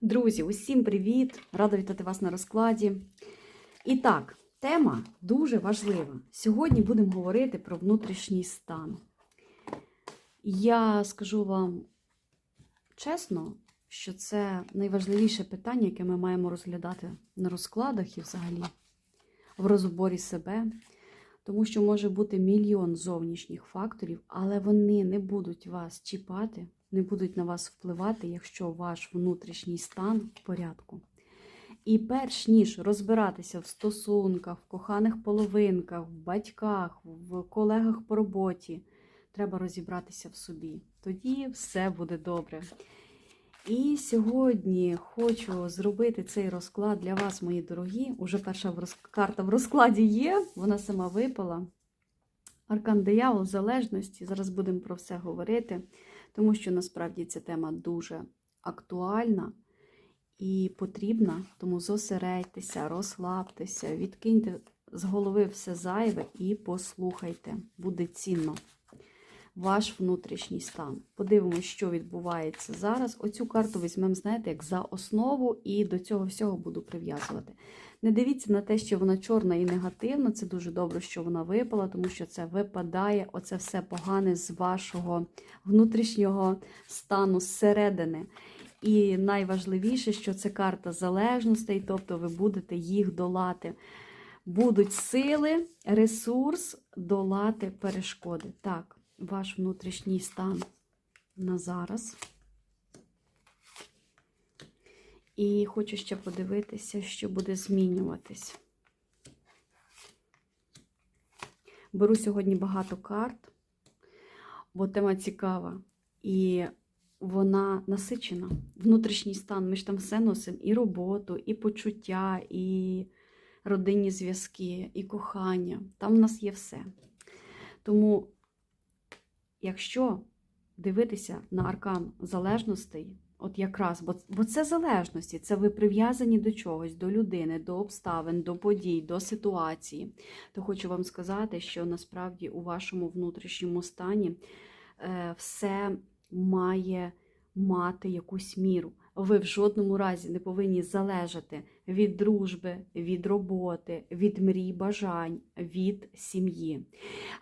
Друзі, усім привіт! Рада вітати вас на розкладі. І так, тема дуже важлива. Сьогодні будемо говорити про внутрішній стан. Я скажу вам чесно, що це найважливіше питання, яке ми маємо розглядати на розкладах і взагалі в розборі себе. Тому що може бути мільйон зовнішніх факторів, але вони не будуть вас чіпати, не будуть на вас впливати, якщо ваш внутрішній стан в порядку. І перш ніж розбиратися в стосунках, в коханих половинках, в батьках, в колегах по роботі, треба розібратися в собі. Тоді все буде добре. І сьогодні хочу зробити цей розклад для вас, мої дорогі. Уже перша карта в розкладі є, вона сама випала. Аркан диявол залежності. Зараз будемо про все говорити, тому що насправді ця тема дуже актуальна і потрібна. Тому зосередьтеся, розслабтеся, відкиньте з голови все зайве і послухайте. Буде цінно ваш внутрішній стан. Подивимося, що відбувається зараз. Оцю карту візьмемо, знаєте, як за основу, і до цього всього буду прив'язувати. Не дивіться на те, що вона чорна і негативна. Це дуже добре, що вона випала, тому що це випадає оце все погане з вашого внутрішнього стану зсередини. І найважливіше, що це карта залежностей, тобто ви будете їх долати. Будуть сили, ресурс долати перешкоди. Так, ваш внутрішній стан на зараз. І хочу ще подивитися, що буде змінюватись. Беру сьогодні багато карт, бо тема цікава. І вона насичена. Внутрішній стан. Ми ж там все носимо і роботу, і почуття, і родинні зв'язки, і кохання. Там в нас є все. Тому, якщо дивитися на аркан залежностей, от якраз, бо, бо це залежності, це ви прив'язані до чогось, до людини, до обставин, до подій, до ситуації, то хочу вам сказати, що насправді у вашому внутрішньому стані е, все має мати якусь міру. Ви в жодному разі не повинні залежати від дружби, від роботи, від мрій, бажань, від сім'ї.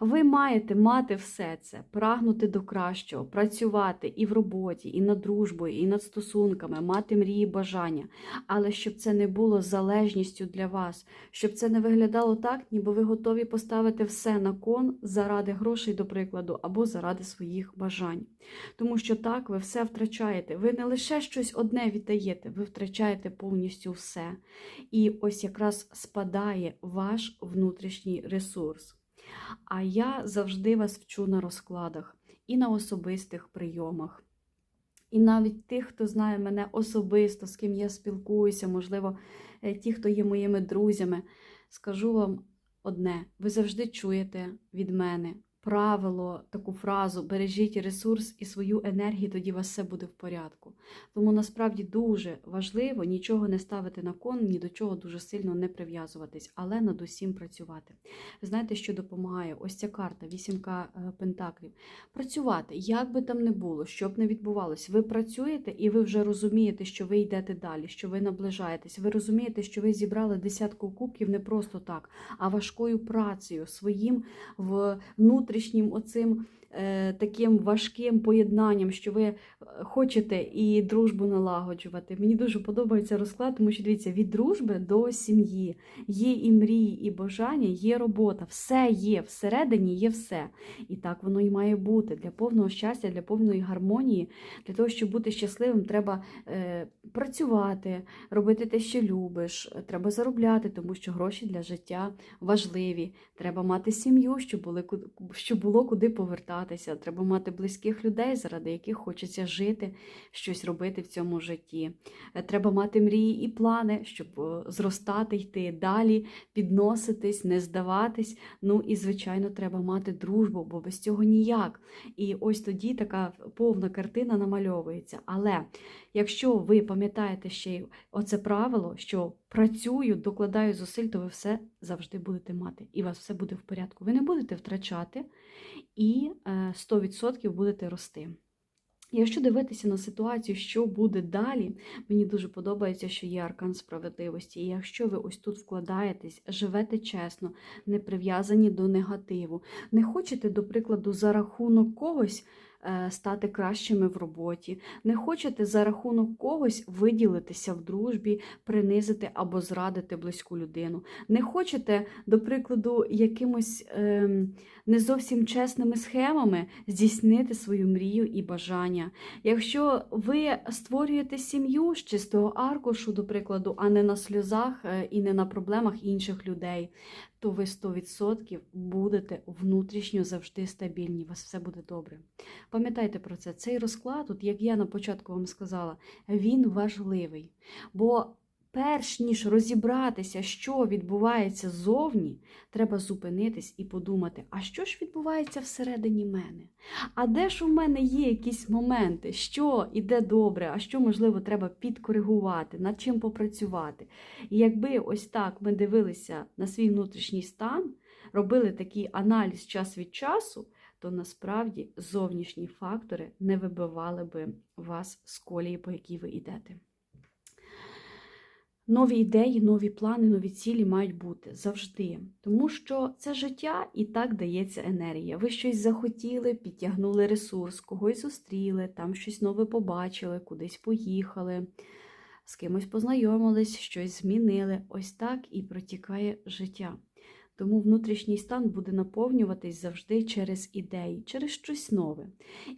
Ви маєте мати все це, прагнути до кращого, працювати і в роботі, і над дружбою, і над стосунками, мати мрії, бажання. Але щоб це не було залежністю для вас, щоб це не виглядало так, ніби ви готові поставити все на кон заради грошей, до прикладу, або заради своїх бажань. Тому що так ви все втрачаєте. Ви не лише щось одне віддаєте, ви втрачаєте повністю все. І ось якраз спадає ваш внутрішній ресурс. А я завжди вас вчу на розкладах і на особистих прийомах. І навіть тих, хто знає мене особисто, з ким я спілкуюся, можливо, е, ті, хто є моїми друзями, скажу вам одне: ви завжди чуєте від мене правило, таку фразу бережіть ресурс і свою енергію, тоді у вас все буде в порядку. Тому насправді дуже важливо нічого не ставити на кон, ні до чого дуже сильно не прив'язуватись, але над усім працювати. Знаєте, що допомагає? Ось ця карта, вісімка е, пентаклів. Працювати, як би там не було, що б не відбувалось, ви працюєте і ви вже розумієте, що ви йдете далі, що ви наближаєтесь. Ви розумієте, що ви зібрали десятку кубків не просто так, а важкою працею, своїм в внутрішнім оцим таким важким поєднанням, що ви е, хочете і дружбу налагоджувати. Мені дуже подобається розклад, тому що дивіться, від дружби до сім'ї є і мрії, і бажання, є робота, все є, всередині є все. І так воно і має бути. Для повного щастя, для повної гармонії, для того, щоб бути щасливим, треба е, працювати, робити те, що любиш, треба заробляти, тому що гроші для життя важливі. Треба мати сім'ю, щоб, було куди повертатися. Треба мати близьких людей, заради яких хочеться жити, щось робити в цьому житті. Е, Треба мати мрії і плани, щоб е, зростати, йти далі, підноситись, не здаватись. Ну і, звичайно, треба мати дружбу, бо без цього ніяк. І ось тоді така повна картина намальовується. Але якщо ви пам'ятаєте ще й оце правило, що працюю, докладаю зусиль, то ви все завжди будете мати. І у вас все буде в порядку. Ви не будете втрачати і е, 100% будете рости. Якщо дивитися на ситуацію, що буде далі, мені дуже подобається, що є аркан справедливості. І якщо ви ось тут вкладаєтесь, живете чесно, не прив'язані до негативу, не хочете, до прикладу, за рахунок когось е, стати кращими в роботі, не хочете за рахунок когось виділитися в дружбі, принизити або зрадити близьку людину, не хочете, до прикладу, якимось ем, не зовсім чесними схемами здійснити свою мрію і бажання. Якщо ви створюєте сім'ю з чистого аркушу, до прикладу, а не на сльозах е, і не на проблемах інших людей, то ви 100% будете внутрішньо завжди стабільні. У вас все буде добре. Пам'ятайте про це. Цей розклад, от як я на початку вам сказала, він важливий. Бо перш ніж розібратися, що відбувається ззовні, треба зупинитись і подумати, а що ж відбувається всередині мене? А де ж у мене є якісь моменти, що іде добре, а що, можливо, треба підкоригувати, над чим попрацювати? І якби ось так ми дивилися на свій внутрішній стан, робили такий аналіз час від часу, то насправді зовнішні фактори не вибивали би вас з колії, по якій ви йдете. Нові ідеї, нові плани, нові цілі мають бути завжди. Тому що це життя і так дається енергія. Ви щось захотіли, підтягнули ресурс, когось зустріли, там щось нове побачили, кудись поїхали, з кимось познайомились, щось змінили. Ось так і протікає життя. Тому внутрішній стан буде наповнюватись завжди через ідеї, через щось нове.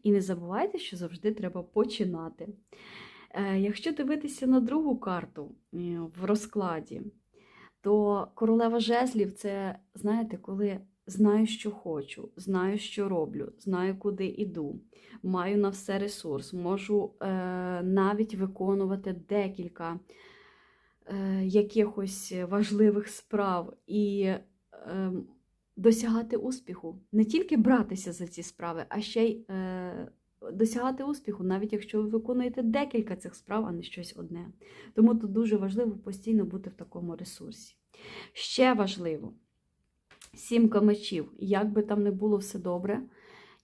І не забувайте, що завжди треба починати. Е, Якщо дивитися на другу карту е, в розкладі, то королева жезлів це, знаєте, коли знаю, що хочу, знаю, що роблю, знаю, куди йду, маю на все ресурс, можу е, навіть виконувати декілька якихось важливих справ і е, досягати успіху. Не тільки братися за ці справи, а ще й. Досягати успіху, навіть якщо ви виконуєте декілька цих справ, а не щось одне. Тому тут дуже важливо постійно бути в такому ресурсі. Ще важливо, сімка мечів, як би там не було все добре,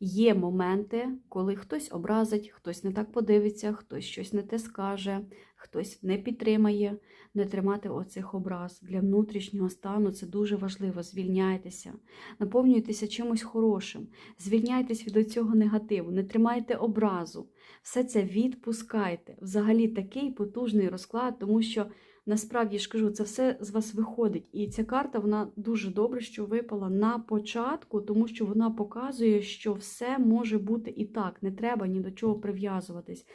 є моменти, коли хтось образить, хтось не так подивиться, хтось щось не те скаже, хтось не підтримає, не тримати оцих образ. Для внутрішнього стану це дуже важливо. Звільняйтеся, наповнюйтеся чимось хорошим, звільняйтесь від цього негативу, не тримайте образу. Все це відпускайте. Взагалі такий потужний розклад, тому що. Насправді ж кажу, це все з вас виходить. І ця карта вона дуже добре, що випала на початку, тому що вона показує, що все може бути і так. Не треба ні до чого прив'язуватись.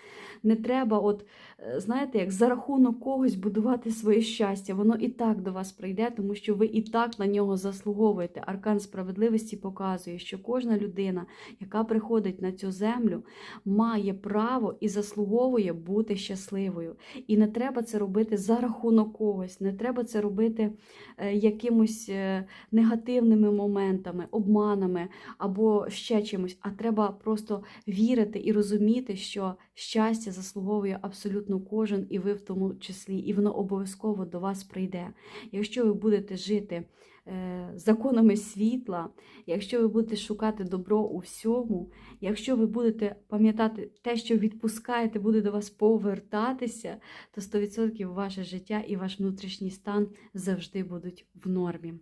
Не треба, от, е, знаєте, як за рахунок когось будувати своє щастя. Воно і так до вас прийде, тому що ви і так на нього заслуговуєте. Аркан справедливості показує, що кожна людина, яка приходить на цю землю, має право і заслуговує бути щасливою. І не треба це робити за рахунок рахунок когось. Не треба це робити е, якимось е, негативними моментами, обманами або ще чимось, а треба просто вірити і розуміти, що щастя заслуговує абсолютно кожен, і ви в тому числі, і воно обов'язково до вас прийде. Якщо ви будете жити. Е, законами світла, якщо ви будете шукати добро у всьому, якщо ви будете пам'ятати те, що відпускаєте, буде до вас повертатися, то 100% ваше життя і ваш внутрішній стан завжди будуть в нормі.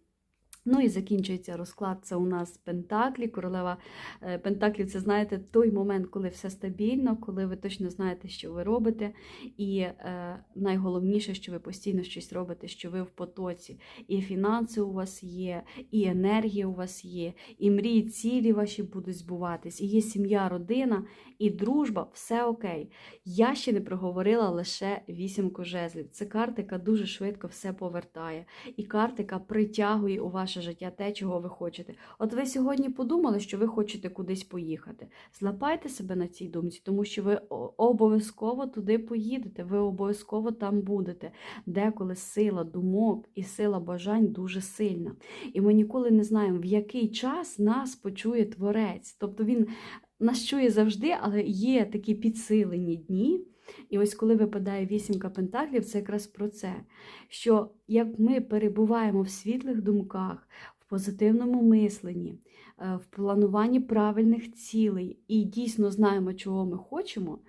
Ну і закінчується розклад. Це у нас Пентаклі. Королева е, Пентаклі це, знаєте, той момент, коли все стабільно, коли ви точно знаєте, що ви робите. І е, найголовніше, що ви постійно щось робите, що ви в потоці. І фінанси у вас є, і енергія у вас є, і мрії, цілі ваші будуть збуватись, і є сім'я, родина, і дружба, все окей. Я ще не проговорила лише вісімку жезлів. Це карта, яка дуже швидко все повертає. І карта, яка притягує у ваше життя те, чого ви хочете. От ви сьогодні подумали, що ви хочете кудись поїхати. Злапайте себе на цій думці, тому що ви обов'язково туди поїдете, ви обов'язково там будете. Деколи сила думок і сила бажань дуже сильна. І ми ніколи не знаємо, в який час нас почує творець. Тобто він нас чує завжди, але є такі підсилені дні. І ось коли випадає вісімка пентаклів, це якраз про це, що як ми перебуваємо в світлих думках, в позитивному мисленні, е, в плануванні правильних цілей і дійсно знаємо, чого ми хочемо,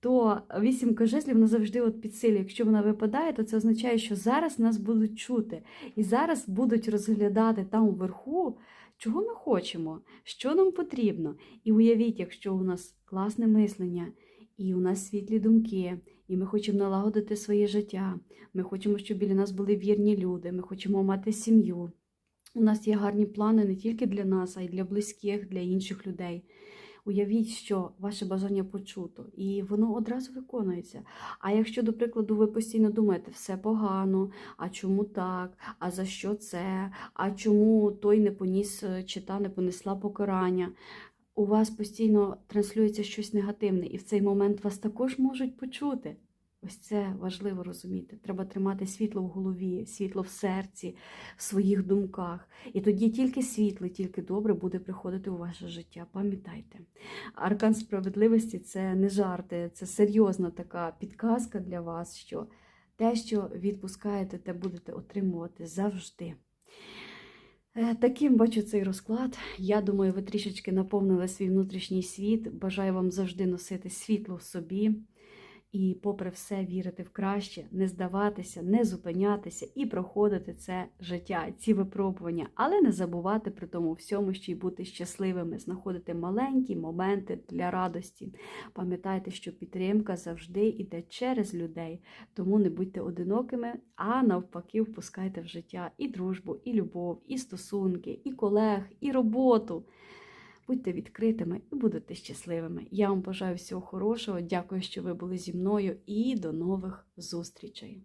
то вісімка жезлів завжди от підсилює. Якщо вона випадає, то це означає, що зараз нас будуть чути. І зараз будуть розглядати там вверху, чого ми хочемо, що нам потрібно. І уявіть, якщо у нас класне мислення, і у нас світлі думки, і ми хочемо налагодити своє життя. Ми хочемо, щоб біля нас були вірні люди, ми хочемо мати сім'ю. У нас є гарні плани не тільки для нас, а й для близьких, для інших людей. Уявіть, що ваше бажання почуто, і воно одразу виконується. А якщо, до прикладу, ви постійно думаєте, все погано, а чому так, а за що це, а чому той не поніс е, чи та не понесла покарання, у вас постійно транслюється щось негативне, і в цей момент вас також можуть почути. Ось це важливо розуміти. Треба тримати світло в голові, світло в серці, в своїх думках. І тоді тільки світло, тільки добре буде приходити у ваше життя. Пам'ятайте, аркан справедливості це не жарти, це серйозна така підказка для вас, що те, що відпускаєте, те будете отримувати завжди. Е, Таким бачу цей розклад. Я думаю, ви трішечки наповнили свій внутрішній світ. Бажаю вам завжди носити світло в собі і, попри все, вірити в краще, не здаватися, не зупинятися і проходити це життя, ці випробування, але не забувати при тому всьому, ще й бути щасливими, знаходити маленькі моменти для радості. Пам'ятайте, що підтримка завжди йде через людей, тому не будьте одинокими, а навпаки, впускайте в життя і дружбу, і любов, і стосунки, і колег, і роботу. Будьте відкритими і будете щасливими. Я вам бажаю всього хорошого. Дякую, що ви були зі мною, і до нових зустрічей!